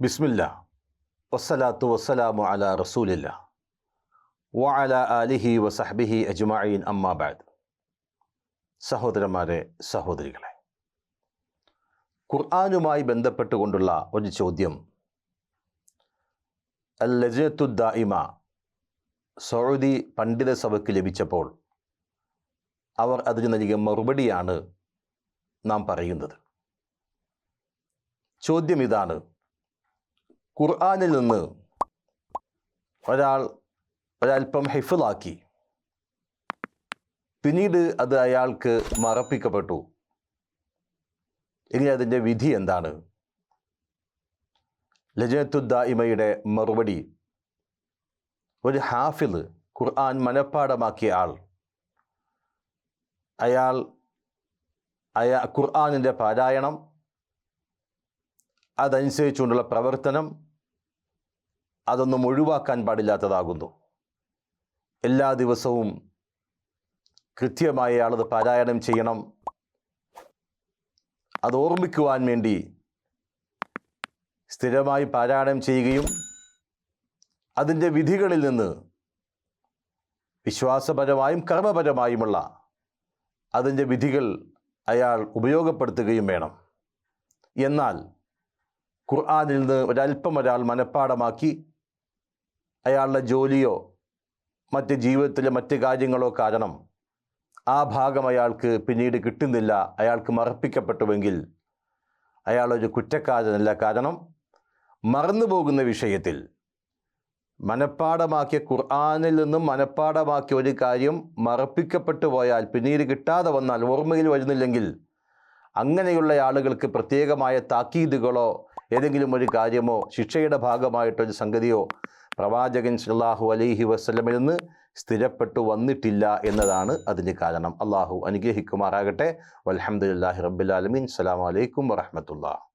ബിസ്മില്ല. വസ്സലാത്തു വസ്സലാമു അല റസൂലില്ല. വ അല അലിഹി വസഹബിഹി അജ്മായിൻ അമ്മാബാദ് സഹോദരന്മാരെ സഹോദരികളെ ഖുർആാനുമായി ബന്ധപ്പെട്ടുകൊണ്ടുള്ള ഒരു ചോദ്യം. അൽ ലജത്തുദ്ദായിമ സൗദി പണ്ഡിത സഭയ്ക്ക് ലഭിച്ചപ്പോൾ അവർ അതിന് നൽകിയ മറുപടിയാണ് നാം പറയുന്നത്. ചോദ്യം ഇതാണ്. ഖുർആാനിൽ നിന്ന് ഒരാൾ ഒരൽപ്പം ഹിഫിലാക്കി പിന്നീട് അത് അയാൾക്ക് മറപ്പിക്കപ്പെട്ടു. ഇനി അതിന്റെ വിധി എന്താണ്? ലജനത്തുദ്ദായിമയുടെ മറുപടി. ഒരു ഹാഫിൽ ഖുർആൻ മനഃപ്പാടമാക്കിയ ആൾ. അയാൾ അയാ ഖുർആാനിന്റെ പാരായണം അതനുസരിച്ചുകൊണ്ടുള്ള പ്രവർത്തനം അതൊന്നും ഒഴിവാക്കാൻ പാടില്ലാത്തതാകുന്നു. എല്ലാ ദിവസവും കൃത്യമായി അയാളത് പാരായണം ചെയ്യണം. അത് ഓർമ്മിക്കുവാൻ വേണ്ടി സ്ഥിരമായി പാരായണം ചെയ്യുകയും അതിന്റെ വിധികളിൽ നിന്ന് വിശ്വാസപരമായും കർമ്മപരമായുമുള്ള അതിന്റെ വിധികൾ അയാൾ ഉപയോഗപ്പെടുത്തുകയും വേണം. എന്നാൽ ഖുർആാനിൽ നിന്ന് ഒരല്പം ഒരാൾ മനഃപ്പാടമാക്കി അയാളുടെ ജോലിയോ മറ്റ് ജീവിതത്തിലെ മറ്റ് കാര്യങ്ങളോ കാരണം ആ ഭാഗം അയാൾക്ക് പിന്നീട് കിട്ടുന്നില്ല. അയാൾക്ക് മറപ്പിക്കപ്പെട്ടുവെങ്കിൽ അയാളൊരു കുറ്റക്കാരനല്ല. കാരണം മറന്നു പോകുന്ന വിഷയത്തിൽ മനഃപ്പാടമാക്കിയ ഖുർആാനിൽ നിന്നും മനഃപ്പാടമാക്കിയ ഒരു കാര്യം മറപ്പിക്കപ്പെട്ടു പോയാൽ പിന്നീട് കിട്ടാതെ വന്നാൽ ഓർമ്മയിൽ വരുന്നില്ലെങ്കിൽ അങ്ങനെയുള്ള ആളുകൾക്ക് പ്രത്യേകമായ താക്കീതുകളോ ഏതെങ്കിലും ഒരു കാര്യമോ ശിക്ഷയുടെ ഭാഗമായിട്ടൊരു സംഗതിയോ പ്രവാചകൻ സല്ലാഹു അലൈഹി വസ്ലമിൽ നിന്ന് സ്ഥിരപ്പെട്ടു വന്നിട്ടില്ല എന്നതാണ് അതിന്റെ കാരണം. അള്ളാഹു അനുഗ്രഹിക്കുമാറാകട്ടെ. വലഹമുല്ലാഹി റബ്ബുലാലമീൻ അസ്സാം വലൈക്കും വറഹമത്തുള്ള